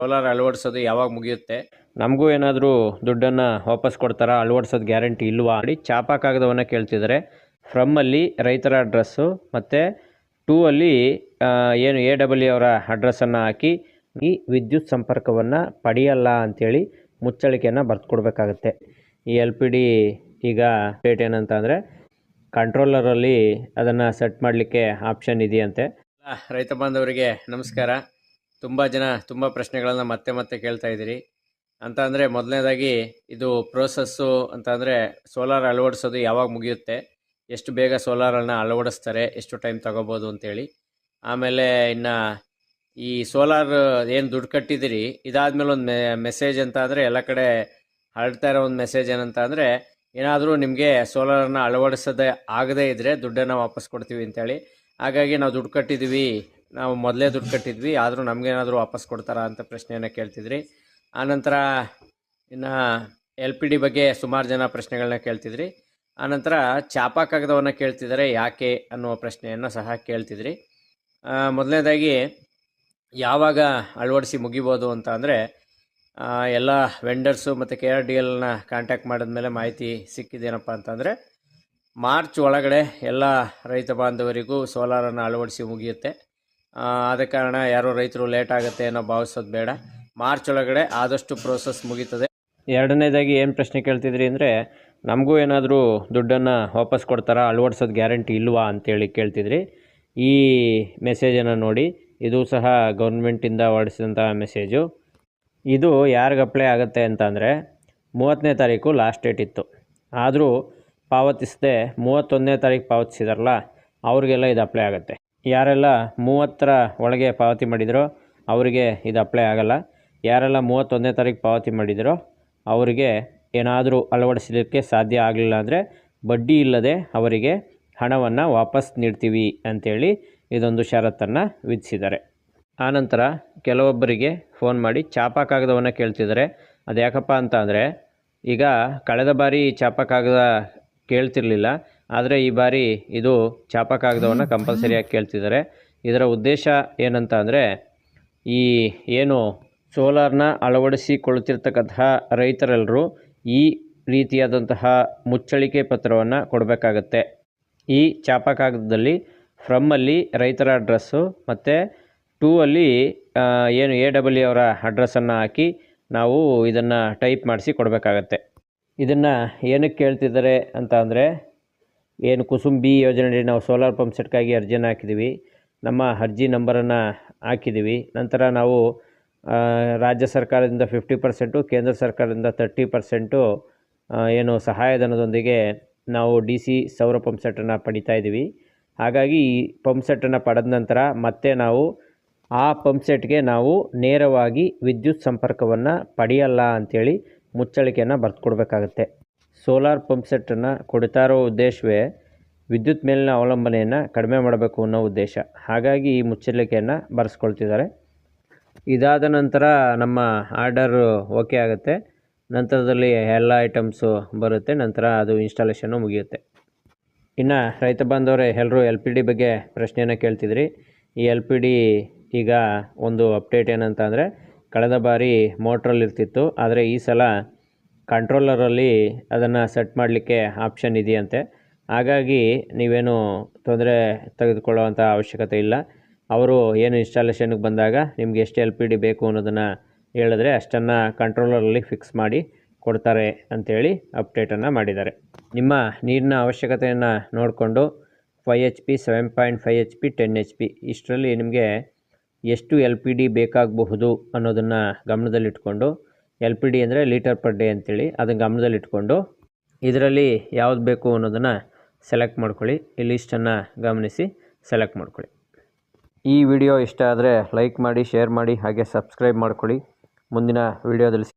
Solar ಅಳವಡಿಸೋದು ಯಾವಾಗ ಮುಗಿಯುತ್ತೆ? ನಮಗೂ ಏನಾದರೂ ದುಡ್ಡನ್ನು ವಾಪಸ್ ಕೊಡ್ತಾರಾ? ಅಳವಡಿಸೋದು ಗ್ಯಾರಂಟಿ ಇಲ್ವಾ ಅಡಿ ಚಾಪಾ ಕಾಗದವನ್ನು ಕೇಳ್ತಿದ್ದಾರೆ. ಫ್ರಮ್ಮಲ್ಲಿ ರೈತರ ಅಡ್ರೆಸ್ಸು ಮತ್ತು ಟೂ ಅಲ್ಲಿ ಏನು ಎ ಡಬ್ಲ್ಯೂ ಅವರ ಅಡ್ರೆಸ್ಸನ್ನು ಹಾಕಿ ಈ ವಿದ್ಯುತ್ ಸಂಪರ್ಕವನ್ನು ಪಡೆಯಲ್ಲ ಅಂಥೇಳಿ ಮುಚ್ಚಳಿಕೆಯನ್ನು ಬರೆದು ಕೊಡಬೇಕಾಗತ್ತೆ ಈ ಎಲ್ ಪಿ ಡಿ ಈಗ ರೇಟ್ ಏನಂತ ಅಂದರೆ ಕಂಟ್ರೋಲರಲ್ಲಿ ಅದನ್ನು ಸೆಟ್ ಮಾಡಲಿಕ್ಕೆ ಆಪ್ಷನ್ ಇದೆಯಂತೆ. ರೈತ ಬಾಂಧವರಿಗೆ ನಮಸ್ಕಾರ. ತುಂಬ ಜನ ತುಂಬ ಪ್ರಶ್ನೆಗಳನ್ನು ಮತ್ತೆ ಮತ್ತೆ ಕೇಳ್ತಾ ಇದ್ದೀರಿ. ಅಂತ ಅಂದರೆ ಮೊದಲನೇದಾಗಿ ಇದು ಪ್ರೋಸೆಸ್ಸು ಅಂತ ಅಂದರೆ ಸೋಲಾರ್ ಅಳವಡಿಸೋದು ಯಾವಾಗ ಮುಗಿಯುತ್ತೆ, ಎಷ್ಟು ಬೇಗ ಸೋಲಾರನ್ನು ಅಳವಡಿಸ್ತಾರೆ, ಎಷ್ಟು ಟೈಮ್ ತಗೋಬೋದು ಅಂತೇಳಿ. ಆಮೇಲೆ ಇನ್ನು ಈ ಸೋಲಾರ್ ಏನು ದುಡ್ಡು ಕಟ್ಟಿದ್ದೀರಿ, ಇದಾದಮೇಲೆ ಒಂದು ಮೆಸೇಜ್ ಅಂತ ಅಂದರೆ ಎಲ್ಲ ಕಡೆ ಹರಡ್ತಾ ಇರೋ ಒಂದು ಮೆಸೇಜ್ ಏನಂತ ಅಂದರೆ ಏನಾದರೂ ನಿಮಗೆ ಸೋಲಾರನ್ನು ಅಳವಡಿಸೋದೇ ಆಗದೇ ಇದ್ದರೆ ದುಡ್ಡನ್ನು ವಾಪಸ್ ಕೊಡ್ತೀವಿ ಅಂತೇಳಿ. ಹಾಗಾಗಿ ನಾವು ದುಡ್ಡು ಕಟ್ಟಿದ್ವಿ ನಾವು ಮೊದಲೇ ದುಡ್ಡು ಕಟ್ಟಿದ್ವಿ, ಆದರೂ ನಮಗೇನಾದರೂ ವಾಪಸ್ ಕೊಡ್ತಾರಾ ಅಂತ ಪ್ರಶ್ನೆಯನ್ನು ಕೇಳ್ತಿದ್ರಿ. ಆನಂತರ ಇನ್ನು ಎಲ್ ಪಿ ಡಿ ಬಗ್ಗೆ ಸುಮಾರು ಜನ ಪ್ರಶ್ನೆಗಳನ್ನ ಕೇಳ್ತಿದ್ರಿ. ಆನಂತರ ಚಾಪಾ ಕಾಗದವನ್ನು ಕೇಳ್ತಿದ್ದಾರೆ ಯಾಕೆ ಅನ್ನುವ ಪ್ರಶ್ನೆಯನ್ನು ಸಹ ಕೇಳ್ತಿದ್ರಿ. ಮೊದಲನೇದಾಗಿ ಯಾವಾಗ ಅಳವಡಿಸಿ ಮುಗಿಬೋದು ಅಂತ ಅಂದರೆ ಎಲ್ಲ ವೆಂಡರ್ಸು ಮತ್ತು ಕೆ ಆರ್ ಡಿ ಎಲ್ನ ಕಾಂಟ್ಯಾಕ್ಟ್ ಮಾಡಿದ್ಮೇಲೆ ಮಾಹಿತಿ ಸಿಕ್ಕಿದೇನಪ್ಪ ಅಂತಂದರೆ ಮಾರ್ಚ್ ಒಳಗಡೆ ಎಲ್ಲ ರೈತ ಬಾಂಧವರಿಗೂ ಸೋಲಾರನ್ನು ಅಳವಡಿಸಿ ಮುಗಿಯುತ್ತೆ. ಆದ ಕಾರಣ ಯಾರೋ ರೈತರು ಲೇಟ್ ಆಗುತ್ತೆ ಅನ್ನೋ ಭಾವಿಸೋದು ಬೇಡ. ಮಾರ್ಚ್ ಒಳಗಡೆ ಆದಷ್ಟು ಪ್ರೋಸೆಸ್ ಮುಗೀತದೆ. ಎರಡನೇದಾಗಿ ಏನು ಪ್ರಶ್ನೆ ಕೇಳ್ತಿದ್ರಿ ಅಂದರೆ, ನಮಗೂ ಏನಾದರೂ ದುಡ್ಡನ್ನು ವಾಪಸ್ ಕೊಡ್ತಾರಾ, ಅಳವಡಿಸೋದು ಗ್ಯಾರಂಟಿ ಇಲ್ವಾ ಅಂತೇಳಿ ಕೇಳ್ತಿದ್ರಿ. ಈ ಮೆಸೇಜನ್ನು ನೋಡಿ, ಇದು ಸಹ ಗೌರ್ಮೆಂಟಿಂದ ಹೊರಡಿಸಿದಂಥ ಮೆಸೇಜು ಇದು ಯಾರಿಗೆ ಅಪ್ಲೈ ಆಗುತ್ತೆ ಅಂತ ಅಂದರೆ ಮೂವತ್ತನೇ ತಾರೀಕು ಲಾಸ್ಟ್ ಡೇಟ್ ಇತ್ತು. ಆದರೂ ಪಾವತಿಸದೆ ಮೂವತ್ತೊಂದನೇ ತಾರೀಕು ಪಾವತಿಸಿದಾರಲ್ಲ, ಅವ್ರಿಗೆಲ್ಲ ಇದು ಅಪ್ಲೈ ಆಗುತ್ತೆ. ಯಾರೆಲ್ಲ ಮೂವತ್ತರ ಒಳಗೆ ಪಾವತಿ ಮಾಡಿದರೋ ಅವರಿಗೆ ಇದು ಅಪ್ಲೈ ಆಗಲ್ಲ. ಯಾರೆಲ್ಲ ಮೂವತ್ತೊಂದನೇ ತಾರೀಕು ಪಾವತಿ ಮಾಡಿದರೋ ಅವರಿಗೆ ಏನಾದರೂ ಅಳವಡಿಸಲಿಕ್ಕೆ ಸಾಧ್ಯ ಆಗಲಿಲ್ಲ ಅಂದರೆ ಬಡ್ಡಿ ಇಲ್ಲದೆ ಅವರಿಗೆ ಹಣವನ್ನು ವಾಪಸ್ ನೀಡ್ತೀವಿ ಅಂಥೇಳಿ ಇದೊಂದು ಷರತ್ತನ್ನು ವಿಧಿಸಿದ್ದಾರೆ. ಆನಂತರ ಕೆಲವೊಬ್ಬರಿಗೆ ಫೋನ್ ಮಾಡಿ ಚಾಪಾ ಕಾಗದವನ್ನು ಕೇಳ್ತಿದ್ದಾರೆ. ಅದು ಯಾಕಪ್ಪ ಅಂತ ಅಂದರೆ ಈಗ ಕಳೆದ ಬಾರಿ ಚಾಪಾ ಕಾಗದ ಕೇಳ್ತಿರ್ಲಿಲ್ಲ. ಆದರೆ ಈ ಬಾರಿ ಇದು ಚಾಪ ಕಾಗದವನ್ನು ಕಂಪಲ್ಸರಿಯಾಗಿ ಕೇಳ್ತಿದ್ದಾರೆ. ಇದರ ಉದ್ದೇಶ ಏನಂತ ಅಂದರೆ ಈ ಏನು ಸೋಲಾರ್ನ ಅಳವಡಿಸಿಕೊಳ್ಳುತ್ತಿರ್ತಕ್ಕಂತಹ ರೈತರೆಲ್ಲರೂ ಈ ರೀತಿಯಾದಂತಹ ಮುಚ್ಚಳಿಕೆ ಪತ್ರವನ್ನು ಕೊಡಬೇಕಾಗತ್ತೆ. ಈ ಚಾಪ ಕಾಗದದಲ್ಲಿ ಫ್ರಮ್ಮಲ್ಲಿ ರೈತರ ಅಡ್ರೆಸ್ಸು ಮತ್ತು ಟೂ ಅಲ್ಲಿ ಏನು ಎ ಡಬ್ಲ್ಯೂ ಅವರ ಅಡ್ರೆಸ್ಸನ್ನು ಹಾಕಿ ನಾವು ಇದನ್ನು ಟೈಪ್ ಮಾಡಿಸಿ ಕೊಡಬೇಕಾಗತ್ತೆ. ಇದನ್ನು ಏನಕ್ಕೆ ಕೇಳ್ತಿದ್ದಾರೆ ಅಂತ ಅಂದರೆ, ಏನು ಕುಸುಂಬಿ ಬಿ ಯೋಜನೆಯಡಿ ನಾವು ಸೋಲಾರ್ ಪಂಪ್ ಸೆಟ್ಗಾಗಿ ಅರ್ಜಿಯನ್ನು ಹಾಕಿದ್ದೀವಿ. ನಮ್ಮ ಅರ್ಜಿ ನಂಬರನ್ನು ಹಾಕಿದ್ದೀವಿ. ನಂತರ ನಾವು ರಾಜ್ಯ ಸರ್ಕಾರದಿಂದ ಫಿಫ್ಟಿ ಪರ್ಸೆಂಟು, ಕೇಂದ್ರ ಸರ್ಕಾರದಿಂದ ತರ್ಟಿ ಪರ್ಸೆಂಟು ಏನು ಸಹಾಯಧನದೊಂದಿಗೆ ನಾವು ಡಿ ಸಿ ಸೌರ ಪಂಪ್ ಸೆಟ್ಟನ್ನು ಪಡಿತಾ ಇದ್ದೀವಿ. ಹಾಗಾಗಿ ಈ ಪಂಪ್ ಸೆಟ್ಟನ್ನು ಪಡೆದ ನಂತರ ಮತ್ತೆ ನಾವು ಆ ಪಂಪ್ ಸೆಟ್ಗೆ ನಾವು ನೇರವಾಗಿ ವಿದ್ಯುತ್ ಸಂಪರ್ಕವನ್ನು ಪಡೆಯಲ್ಲ ಅಂಥೇಳಿ ಮುಚ್ಚಳಿಕೆಯನ್ನು ಕೊಡಬೇಕಾಗತ್ತೆ ಸೋಲಾರ್ ಪಂಪ್ ಸೆಟ್ಟನ್ನು ಕೊಡ್ತಾ ಇರೋ ಉದ್ದೇಶವೇ ವಿದ್ಯುತ್ ಮೇಲಿನ ಅವಲಂಬನೆಯನ್ನು ಕಡಿಮೆ ಮಾಡಬೇಕು ಅನ್ನೋ ಉದ್ದೇಶ. ಹಾಗಾಗಿ ಈ ಮುಚ್ಚಳಿಕೆಯನ್ನು ಬರೆಸ್ಕೊಳ್ತಿದ್ದಾರೆ. ಇದಾದ ನಂತರ ನಮ್ಮ ಆರ್ಡರ್ ಓಕೆ ಆಗುತ್ತೆ. ನಂತರದಲ್ಲಿ ಎಲ್ಲ ಐಟಮ್ಸು ಬರುತ್ತೆ. ನಂತರ ಅದು ಇನ್ಸ್ಟಾಲೇಷನ್ನು ಮುಗಿಯುತ್ತೆ. ಇನ್ನು ರೈತ ಬಾಂಧವರೇ ಎಲ್ಲರೂ ಎಲ್ ಪಿ ಡಿ ಬಗ್ಗೆ ಪ್ರಶ್ನೆಯನ್ನು ಕೇಳ್ತಿದ್ರಿ. ಈ ಎಲ್ ಪಿ ಡಿ ಈಗ ಒಂದು ಅಪ್ಡೇಟ್ ಏನಂತ ಅಂದರೆ ಕಳೆದ ಬಾರಿ ಮೋಟ್ರಲ್ಲಿ ಇರ್ತಿತ್ತು, ಆದರೆ ಈ ಸಲ ಕಂಟ್ರೋಲರಲ್ಲಿ ಅದನ್ನು ಸೆಟ್ ಮಾಡಲಿಕ್ಕೆ ಆಪ್ಷನ್ ಇದೆಯಂತೆ. ಹಾಗಾಗಿ ನೀವೇನು ತೊಂದರೆ ತೆಗೆದುಕೊಳ್ಳುವಂಥ ಅವಶ್ಯಕತೆ ಇಲ್ಲ. ಅವರು ಏನು ಇನ್ಸ್ಟಾಲೇಷನ್ಗೆ ಬಂದಾಗ ನಿಮ್ಗೆ ಎಷ್ಟು ಎಲ್ ಪಿ ಡಿ ಬೇಕು ಅನ್ನೋದನ್ನು ಹೇಳಿದ್ರೆ ಅಷ್ಟನ್ನು ಕಂಟ್ರೋಲರಲ್ಲಿ ಫಿಕ್ಸ್ ಮಾಡಿ ಕೊಡ್ತಾರೆ ಅಂಥೇಳಿ ಅಪ್ಡೇಟನ್ನು ಮಾಡಿದ್ದಾರೆ. ನಿಮ್ಮ ನೀರಿನ ಅವಶ್ಯಕತೆಯನ್ನು ನೋಡಿಕೊಂಡು five H P seven point five H P ten H P ಇಷ್ಟರಲ್ಲಿ ನಿಮಗೆ ಎಷ್ಟು ಎಲ್ ಪಿ ಡಿ ಬೇಕಾಗಬಹುದು ಅನ್ನೋದನ್ನು ಗಮನದಲ್ಲಿಟ್ಕೊಂಡು, ಎಲ್ ಪಿ ಡಿ ಅಂದರೆ ಲೀಟರ್ ಪರ್ ಡೇ ಅಂತೇಳಿ ಅದನ್ನು ಗಮನದಲ್ಲಿಟ್ಕೊಂಡು, ಇದರಲ್ಲಿ ಯಾವ್ದು ಬೇಕು ಅನ್ನೋದನ್ನು ಸೆಲೆಕ್ಟ್ ಮಾಡ್ಕೊಳ್ಳಿ. ಈ ಲಿಸ್ಟನ್ನು ಗಮನಿಸಿ ಸೆಲೆಕ್ಟ್ ಮಾಡ್ಕೊಳ್ಳಿ. ಈ ವಿಡಿಯೋ ಇಷ್ಟ ಆದರೆ ಲೈಕ್ ಮಾಡಿ, ಶೇರ್ ಮಾಡಿ, ಹಾಗೆ ಸಬ್ಸ್ಕ್ರೈಬ್ ಮಾಡ್ಕೊಳ್ಳಿ. ಮುಂದಿನ ವಿಡಿಯೋದಲ್ಲಿ